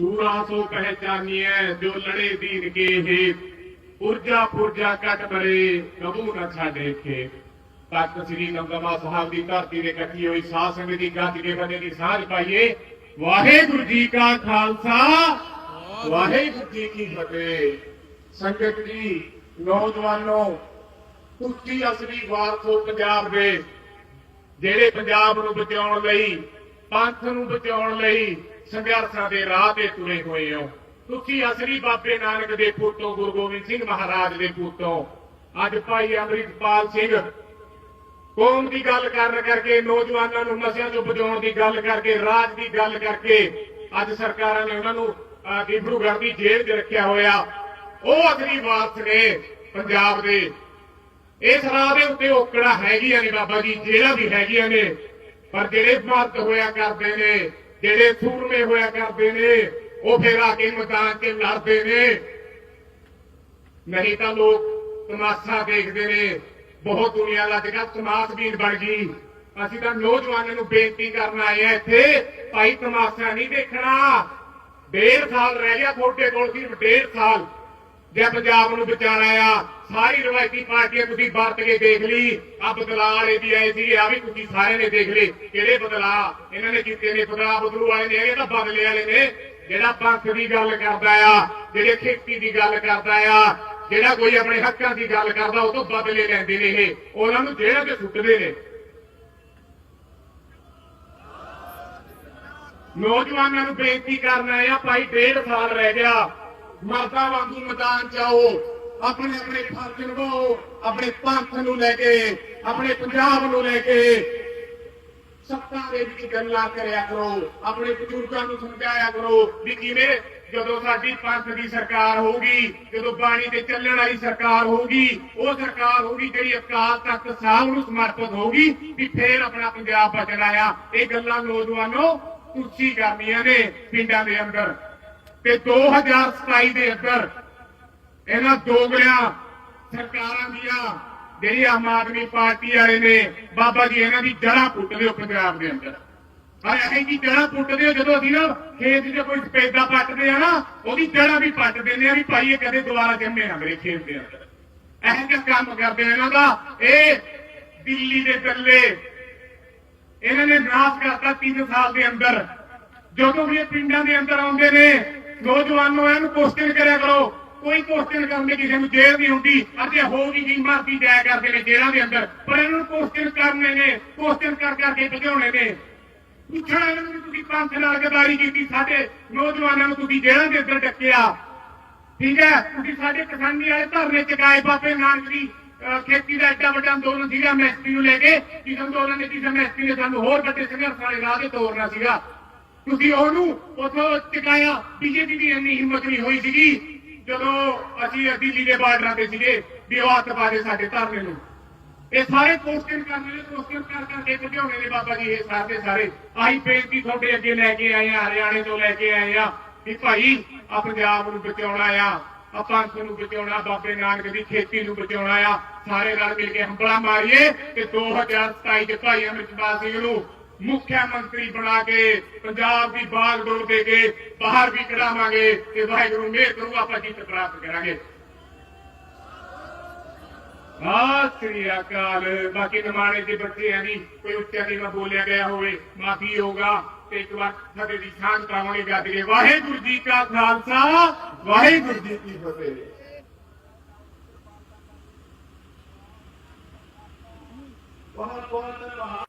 ਸੂਰਾ ਸੋ ਪਹਿਚਾਨੀਐ, ਜੋ ਲੜੇ ਦੀਨ ਕੇ ਹੇ ਪੁਰਜਾ ਪੁਰਜਾ ਕਟ ਬਰੇ ਕਬੂ ਨਾ ਛਾੜੇ ਖੇ ਤਖਤ ਸ੍ਰੀ ਨੰਦਮਾ ਸਾਹਿਬ ਦੀ ਧਰਤੀ ਦੇ ਇਕੱਠੀ ਹੋਈ ਸਾਧ ਸੰਗਤ ਦੀ ਗੱਜ ਕੇ ਬੰਦੇ ਦੀ ਸਾਂਝ ਪਾਈਏ। ਵਾਹਿਗੁਰੂ ਜੀ ਕਾ ਖਾਲਸਾ। ਵਾਹਿਗੁਰੂ ਜੀ ਕੀ ਫਤਿਹ। ਸੰਗਤ ਜੀ ਨੌਜਵਾਨੋ ਤੁਸੀਂ ਅਸਲੀ ਵਾਰਸੋ ਪੰਜਾਬ ਦੇ, ਜਿਹੜੇ ਪੰਜਾਬ ਨੂੰ ਬਚਾਉਣ ਲਈ, ਪੰਥ ਨੂੰ ਬਚਾਉਣ ਲਈ ਸੰਘਰਸ਼ਾਂ ਦੇ ਰਾਹ ਤੇ ਤੁਰੇ ਹੋਏ ਹੋ। ਤੁਸੀਂ ਅਸਲੀ ਬਾਬੇ ਨਾਨਕ ਦੇ ਪੁੱਤੋਂ, ਗੁਰੂ ਗੋਬਿੰਦ ਸਿੰਘ ਮਹਾਰਾਜ ਦੇ ਪੁੱਤੋਂ। ਅੱਜ ਭਾਈ ਅੰਮ੍ਰਿਤਪਾਲ ਸਿੰਘ ਕੌਮ ਦੀ ਗੱਲ ਕਰਨ ਕਰਕੇ, ਨੌਜਵਾਨਾਂ ਨੂੰ ਨਸ਼ਿਆਂ ਤੋਂ ਬਚਾਉਣ ਦੀ ਗੱਲ ਕਰਕੇ, ਰਾਜ ਦੀ ਗੱਲ ਕਰਕੇ, ਅੱਜ ਸਰਕਾਰਾਂ ਨੇ ਉਹਨਾਂ ਨੂੰ ਡਿਬਰੂਗੜ੍ਹ ਦੀ ਜੇਲ੍ਹ 'ਚ ਰੱਖਿਆ ਹੋਇਆ। ਉਹ ਅਸਲੀ ਵਾਰਸ ਨੇ ਪੰਜਾਬ ਦੇ। ਇਸ ਰਾਹ ਦੇ ਉੱਤੇ ਔਕੜਾ ਹੈਗੀਆਂ ਨੇ ਬਾਬਾ ਜੀ ਜਿਹੜਾ ਵੀ ਹੈਗੀਆਂ ਨੇ, ਪਰ ਜਿਹੜੇ ਮਰਦ ਹੋਇਆ ਕਰਦੇ ਨੇ ਜਿਹੜੇ ਸੂਰਮੇ ਹੋਇਆ ਕਰਦੇ ਨੇ, ਉਹ ਫੇਰ ਆ ਕੇ ਮੈਦਾਨ 'ਚ ਲੜਦੇ ਨੇ। ਨਹੀਂ ਤਾਂ ਲੋਕ ਤਮਾਸ਼ਾ ਦੇਖਦੇ ਨੇ। ਬਹੁਤ ਦੁਨੀਆ ਦਾ ਜਿਹੜਾ ਤਮਾਸ਼ਬੀਨ ਬਣ ਗਈ। ਅਸੀਂ ਤਾਂ ਨੌਜਵਾਨਾਂ ਨੂੰ ਬੇਨਤੀ ਕਰਨ ਆਏ ਆ ਇੱਥੇ, ਭਾਈ ਤਮਾਸ਼ਾ ਨਹੀਂ ਦੇਖਣਾ। ਡੇਢ ਸਾਲ ਰਹਿ ਗਿਆ ਤੁਹਾਡੇ ਕੋਲ, ਸਿਰਫ ਡੇਢ ਸਾਲ। ਜੇ ਪੰਜਾਬ ਨੂੰ ਬਚਾਣਾ ਆ, ਸਾਰੀ ਰਵਾਇਤੀ ਪਾਰਟੀਆਂ ਤੁਸੀਂ ਵਰਤ ਕੇ ਦੇਖ ਲਈ। ਆ ਬਦਲਾਅ ਵਾਲੇ ਵੀ ਆਏ ਸੀ ਆ ਵੀ ਤੁਸੀਂ ਸਾਰਿਆਂ ਨੇ ਦੇਖ ਲਏ। ਕਿਹੜੇ ਬਦਲਾਅ? ਇਹਨਾਂ ਨੇ ਕੀਤੇ ਨੇ ਬਦਲਾਅ, ਬਦਲੂ ਵਾਲੇ ਨੇ, ਇਹ ਤਾਂ ਬਦਲੇ ਵਾਲੇ ਨੇ। ਜਿਹੜਾ ਪੰਥ ਦੀ ਗੱਲ ਕਰਦਾ ਆ, ਜਿਹੜੇ ਖੇਤੀ ਦੀ ਗੱਲ ਕਰਦਾ ਆ, ਜਿਹੜਾ ਕੋਈ ਆਪਣੇ ਹੱਕਾਂ ਦੀ ਗੱਲ ਕਰਦਾ, ਉਹ ਤੋਂ ਬਦਲੇ ਲੈਂਦੇ ਨੇ ਇਹ। ਉਹਨਾਂ ਨੂੰ ਜੇਲ੍ਹ 'ਚ ਸੁੱਟਦੇ ਨੇ। ਨੌਜਵਾਨਾਂ ਨੂੰ ਬੇਨਤੀ ਕਰਨਾ ਆ, ਭਾਈ, ਡੇਢ ਸਾਲ ਰਹਿ ਗਿਆ। ਮਰਦਾਂ ਵਾਂਗੂ ਮੈਦਾਨ 'ਚ ਆਓ, ਆਪਣੇ ਆਪਣੇ ਫਰਜ਼ ਨਿਭਾਓ, ਆਪਣੇ ਪੰਥ ਨੂੰ ਲੈ ਕੇ, ਆਪਣੇ ਪੰਜਾਬ ਨੂੰ ਲੈ ਕੇ। ਸੱਤਾ ਦੇ ਵਿੱਚ ਗੱਲਾਂ ਕਰਿਆ ਕਰੋ, ਆਪਣੇ ਬਜ਼ੁਰਗਾਂ ਨੂੰ ਸਮਝਾਇਆ ਕਰੋ ਵੀ ਕਿਵੇਂ ਜਦੋਂ ਸਾਡੀ ਪੰਥ ਦੀ ਸਰਕਾਰ ਹੋਊਗੀ, ਜਦੋਂ ਬਾਣੀ ਤੇ ਚੱਲਣ ਵਾਲੀ ਸਰਕਾਰ ਹੋਊਗੀ, ਉਹ ਸਰਕਾਰ ਹੋਊਗੀ ਜਿਹੜੀ ਅਕਾਲ ਤਖਤ ਸਾਹਿਬ ਨੂੰ ਸਮਰਪਿਤ ਹੋਊਗੀ ਵੀ ਫੇਰ ਆਪਣਾ ਪੰਜਾਬ ਬਚਣਾ ਆ ਇਹ ਗੱਲਾਂ ਨੌਜਵਾਨੋ ਤੁਸੀਂ ਕਰਨੀਆਂ ਨੇ ਪਿੰਡਾਂ ਦੇ ਅੰਦਰ ਤੇ 2027 ਦੇ ਅੰਦਰ ਇਹਨਾਂ ਦੋਗਲਿਆਂ, ਸਰਕਾਰਾਂ ਦੀਆਂ, ਜਿਹੜੀ ਆਮ ਆਦਮੀ ਪਾਰਟੀ ਵਾਲੇ ਨੇ, ਬਾਬਾ ਜੀ ਇਹਨਾਂ ਦੀ ਜੜ੍ਹਾਂ ਪੁੱਟ ਦਿਓ ਪੰਜਾਬ ਦੇ ਅੰਦਰ। ਪਰ ਇਹ ਜੀ ਜੜ੍ਹਾਂ ਪੁੱਟਦੇ ਹੋ, ਜਦੋਂ ਅਸੀਂ ਨਾ ਖੇਤ 'ਚ ਕੋਈ ਸਪੇਦਾ ਪੱਟਦੇ ਆ ਨਾ, ਉਹਦੀ ਜੜ੍ਹਾਂ ਵੀ ਪੱਟ ਦਿੰਦੇ ਆ ਵੀ ਭਾਈ ਇਹ ਕਦੇ ਦੁਬਾਰਾ ਜੰਮੇ ਨਾ ਮੇਰੇ ਖੇਤ ਦੇ ਅੰਦਰ। ਇਹੋ ਜਿਹਾ ਕੰਮ ਕਰਦੇ ਆ ਇਹਨਾਂ ਦਾ। ਇਹ ਦਿੱਲੀ ਦੇ ਥੱਲੇ ਇਹਨਾਂ ਨੇ ਨਾਸ਼ ਕਰਤਾ 3 ਸਾਲ ਦੇ ਅੰਦਰ। ਜਦੋਂ ਵੀ ਇਹ ਪਿੰਡਾਂ ਦੇ ਅੰਦਰ ਆਉਂਦੇ ਨੇ ਨੌਜਵਾਨੋ ਇਹਨੂੰ ਕੁਐਸਚਨ ਕਰਿਆ ਕਰੋ। ਕੋਈ ਕੁਐਸਚਨ ਕਰਨ ਦੀ ਕਿਸੇ ਨੂੰ ਜੇਲ੍ਹ ਨਹੀਂ ਹੁੰਦੀ ਅਤੇ ਹੋਊਗੀ ਜੀ ਮਾਫ਼ੀ ਜਾਇਆ ਕਰਦੇ ਨੇ ਜੇਲ੍ਹਾਂ ਦੇ ਅੰਦਰ। ਪਰ ਇਹਨਾਂ ਨੂੰ ਕੁਐਸਚਨ ਕਰਨੇ ਨੇ ਕੁਐਸਚਨ ਕਰ ਕਰਕੇ ਭਜਾਉਣੇ ਨੇ। ਪੁੱਛਣਾ ਇਹਨਾਂ ਨੂੰ ਤੁਸੀਂ ਪੰਥ ਨਾਲ ਗਦਾਰੀ ਕੀਤੀ, ਸਾਡੇ ਨੌਜਵਾਨਾਂ ਨੂੰ ਤੁਸੀਂ ਜੇਲ੍ਹਾਂ ਦੇ ਅੰਦਰ ਡੱਕਿਆ। ਠੀਕ ਹੈ? ਤੁਸੀਂ ਸਾਡੇ ਕਿਸਾਨੀ ਵਾਲੇ ਧਰਨੇ ਚਕਾਏ ਬਾਬੇ ਨਾਨਕ ਦੀ ਖੇਤੀ ਦਾ ਐਡਾ ਵੱਡਾ ਅੰਦੋਲਨ ਸੀਗਾ ਐਮਐਸਪੀ ਨੂੰ ਲੈ ਕੇ। ਜਿਸ ਅੰਦੋਲਨ ਨੇ ਜਿਸ ਐਮਐਸਪੀ ਨੇ ਸਾਨੂੰ ਹੋਰ ਵੱਡੇ ਸੰਘਰਸ਼ ਵਾਲੇ ਰਾਹ ਤੇ ਤੋਰਨਾ ਸੀਗਾ। ਤੁਸੀਂ ਉਹਨੂੰ ਉਥੋਂ ਚਕਾਇਆ ਬੀਜੇਪੀ ਦੀ ਇੰਨੀ ਹਿੰਮਤ ਨਹੀਂ ਹੋਈ ਸੀਗੀ, ਜਦੋਂ ਅਸੀਂ ਦਿੱਲੀ ਦੇ ਬਾਰਡਰਾਂ ਤੇ ਸੀਗੇ ਵੀ ਉਹ ਸਾਡੇ ਧਰਨੇ ਨੂੰ। ਇਹ ਸਾਰੇ ਕੁਐਸਚਨ ਕਰਨੇ ਨੇ ਕੁਐਸਚਨ ਕਰ ਕਰਕੇ ਭਜਾਉਣੇ ਨੇ ਬਾਬਾ ਜੀ, ਇਹ ਸਾਰੇ ਸਾਰੇ। ਆਹੀ ਬੇਨਤੀ ਤੁਹਾਡੇ ਅੱਗੇ ਲੈ ਕੇ ਆਏ ਆ, ਹਰਿਆਣੇ ਤੋਂ ਲੈ ਕੇ ਆਏ ਆ ਕਿ ਭਾਈ ਆ ਪੰਜਾਬ ਨੂੰ ਬਚਾਉਣਾ ਆ ਆ ਪੰਥ ਨੂੰ ਬਚਾਉਣਾ, ਬਾਬੇ ਨਾਨਕ ਦੀ ਖੇਤੀ ਨੂੰ ਬਚਾਉਣਾ ਆ। ਸਾਰੇ ਰਲ ਮਿਲ ਕੇ ਹੰਬਲਾ ਮਾਰੀਏ ਕਿ 2027 ਚ ਭਾਈ ਅਮਰਿਤਪਾਲ ਸਿੰਘ ਨੂੰ ਮੁੱਖ ਮੰਤਰੀ ਬਣਾ ਕੇ ਪੰਜਾਬ ਦੀ ਬਾਗਡੋਰ ਦੇ ਕੇ ਬਾਹਰ ਵੀ ਕਢਾਵਾਂਗੇ ਤੇ ਵਾਹਿਗੁਰੂ ਮਿਹਰ ਕਰੂ, ਆਪਾਂ ਜਿੱਤ ਪ੍ਰਾਪਤ ਕਰਾਂਗੇ। ਸਤਿ ਸ੍ਰੀ ਅਕਾਲ। ਬਾਕੀ ਨਮਾਣੇ ਦੇ ਬੱਚੇ ਬੱਚਿਆਂ ਦੀ ਕੋਈ ਉੱਚਾ ਨਹੀਂ ਬੋਲਿਆ ਗਿਆ ਹੋਵੇ, ਮਾਫੀ ਹੋਗਾ ਤੇ ਇੱਕ ਵਾਰ ਸਾਡੇ ਦੀ ਸ਼ਾਨ ਕਰਾਉਣੀ ਗੱਜ ਵਾਹਿਗੁਰੂ ਜੀ ਕਾ ਖਾਲਸਾ, ਵਾਹਿਗੁਰੂ ਜੀ ਕੀ ਫਤਿਹ। ਬਹੁਤ ਬਹੁਤ ਧੰਨਵਾਦ